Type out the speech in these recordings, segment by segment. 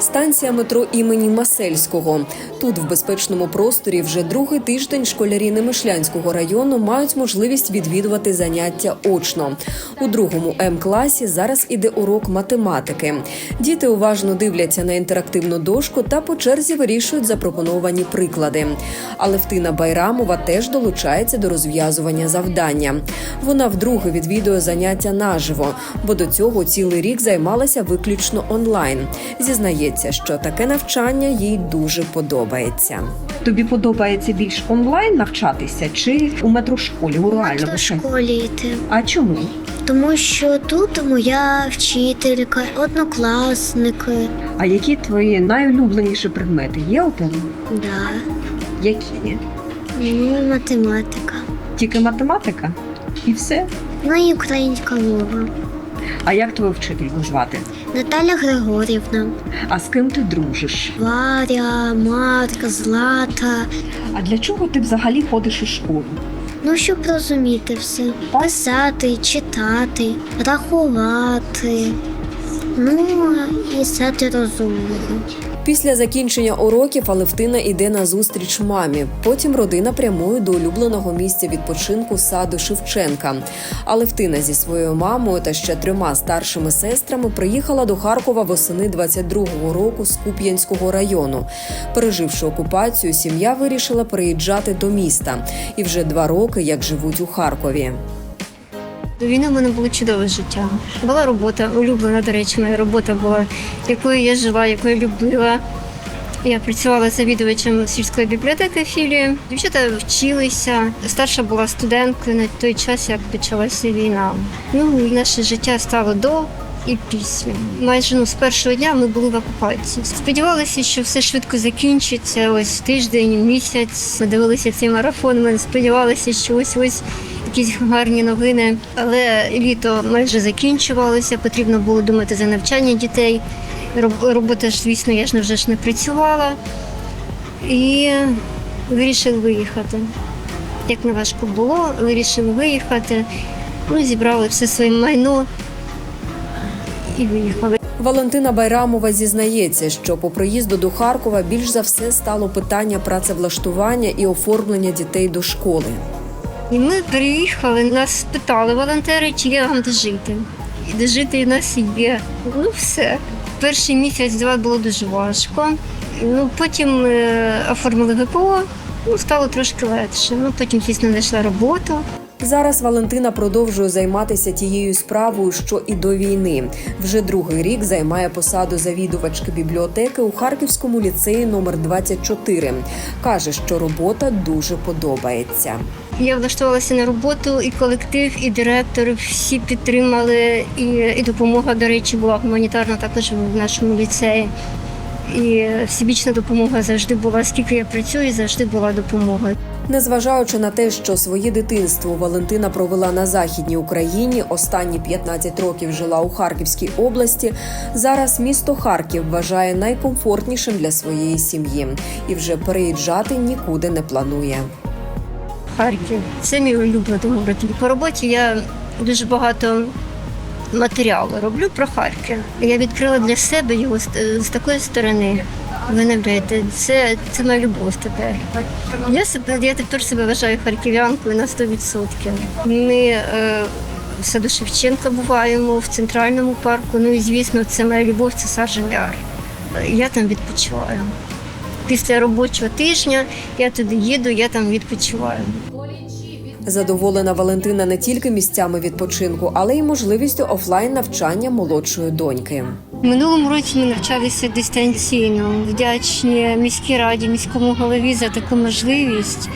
Станція метро імені Масельського. Тут, в безпечному просторі, вже другий тиждень школярі Немишлянського району мають можливість відвідувати заняття очно. У другому М класі зараз іде урок математики. Діти уважно дивляться на інтерактивну дошку та по черзі вирішують запропоновані приклади. Алевтина Байрамова теж долучається до розв'язування завдання. Вона вдруге відвідує заняття наживо, бо до цього цілий рік займалася виключно онлайн. Зізнається, що таке навчання їй дуже подобається. Тобі подобається більш онлайн навчатися чи у метрошколі, у реальному школі йти. А чому? Тому що тут моя вчителька, однокласники. А які твої найулюбленіші предмети є у тебе? Да. Які? Ну, математика. Тільки математика? І все? Ну і українська мова. А як твою вчительку звати? Наталя Григорівна, А з ким ти дружиш? Варя, Марка, Злата. А для чого ти взагалі ходиш у школу? Ну, щоб розуміти все. Писати, читати, рахувати. Ну, і стати розумною. Після закінчення уроків Алевтина йде на зустріч мамі. Потім родина прямує до улюбленого місця відпочинку саду Шевченка. Алевтина зі своєю мамою та ще трьома старшими сестрами приїхала до Харкова восени 22-го року з Куп'янського району. Переживши окупацію, сім'я вирішила переїжджати до міста і вже два роки як живуть у Харкові. До війни в мене було чудове життя. Була робота, улюблена, до речі, моя робота була, якою я жила, якою любила. Я працювала завідувачем сільської бібліотеки філії. Дівчата вчилися. Старша була студенткою на той час, як почалася війна. Ну наше життя стало до і після. Майже ну, з першого дня ми були в окупації. Сподівалися, що все швидко закінчиться. Ось тиждень, місяць. Ми дивилися цей марафон. Ми сподівалися, що ось ось якісь гарні новини. Але літо майже закінчувалося. Потрібно було думати за навчання дітей. Робота ж, звісно, я ж вже ж не працювала. І вирішили виїхати. Як не важко було, вирішили виїхати. Ну, зібрали все своє майно і виїхали. Валентина Байрамова зізнається, що по приїзду до Харкова більш за все стало питання працевлаштування і оформлення дітей до школи. І ми приїхали, нас спитали волонтери, чи є вам де жити. І де жити нас є. Ну все. Перший місяць-два було дуже важко. Ну, потім е, оформили ГПО, ну, стало трошки легше. Ну, потім, звісно, знайшла роботу. Зараз Валентина продовжує займатися тією справою, що і до війни. Вже другий рік займає посаду завідувачки бібліотеки у Харківському ліцеї номер 24. каже, що робота дуже подобається. Я влаштувалася на роботу, і колектив, і директор всі підтримали. І, і допомога, до речі, була гуманітарна також в нашому ліцеї. І всебічна допомога завжди була. Скільки я працюю, завжди була допомога. Незважаючи на те, що своє дитинство Валентина провела на західній Україні, останні 15 років жила у Харківській області. Зараз місто Харків вважає найкомфортнішим для своєї сім'ї і вже переїжджати нікуди не планує. Харків. Це мій улюблений город. По роботі я дуже багато матеріалу роблю про Харків. Я відкрила для себе його з, такої сторони. Ви не вірите, це, це моя любов тепер. Я себе я тепер себе вважаю харків'янкою на 100%. Ми е, в саду Шевченка буваємо в центральному парку. Ну і звісно, це моя любов, це Саржен Яр. Я там відпочиваю. Після робочого тижня я туди їду, я там відпочиваю. Задоволена Валентина не тільки місцями відпочинку, але й можливістю офлайн навчання молодшої доньки. Минулому році ми навчалися дистанційно. Вдячні міській раді, міському голові за таку можливість,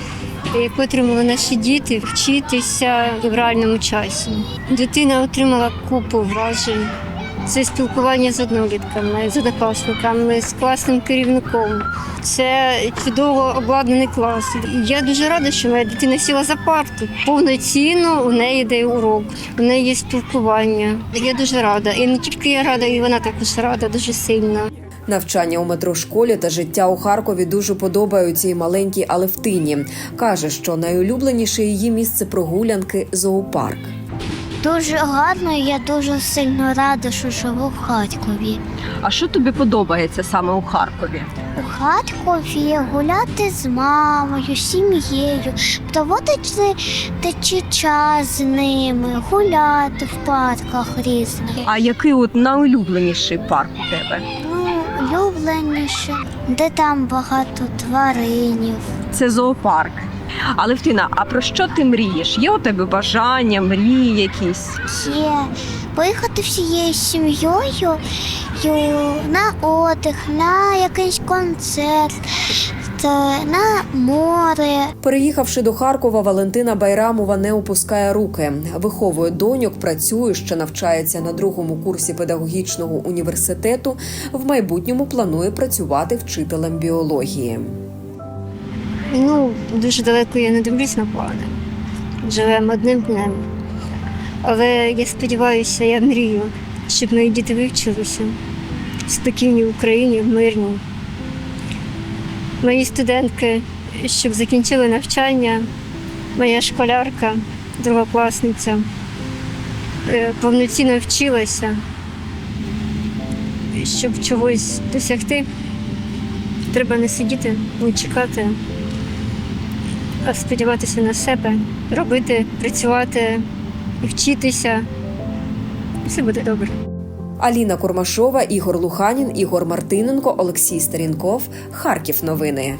яку отримали наші діти вчитися в реальному часі. Дитина отримала купу вражень. Це спілкування з однолітками, з однокласниками, з класним керівником. Це чудово обладнаний клас. Я дуже рада, що моя дитина сіла за парту. Повноцінно у неї йде урок, у неї є спілкування. Я дуже рада. І не тільки я рада, і вона також рада, дуже сильно. Навчання у метрошколі та життя у Харкові дуже подобаються і маленькій Алевтині. каже, що найулюбленіше її місце прогулянки зоопарк. Дуже гарно, і я дуже сильно рада, що живу в Харкові. А що тобі подобається саме у Харкові? У Харкові гуляти з мамою, сім'єю, проводити течі час з ними, гуляти в парках різних. А який от найулюбленіший парк у тебе? Ну, улюбленіше, де там багато тваринів. Це зоопарк. А Левтина, а про що ти мрієш? Є у тебе бажання, мрії якісь? Є поїхати всією сім'єю на отдих, на якийсь концерт, на море. Переїхавши до Харкова, Валентина Байрамова не опускає руки. Виховує доньок, працює, ще навчається на другому курсі педагогічного університету. В майбутньому планує працювати вчителем біології. Ну, дуже далеко я не дивлюсь на плани. Живемо одним днем. Але я сподіваюся, я мрію, щоб мої діти вивчилися в спокійній Україні, в мирній. Мої студентки, щоб закінчили навчання, моя школярка, другокласниця, е, повноцінно вчилася, щоб чогось досягти. Треба не сидіти, не чекати, сподіватися на себе, робити, працювати, вчитися. Все буде добре. Аліна Курмашова, Ігор Луханін, Ігор Мартиненко, Олексій Старінков. Харків. Новини.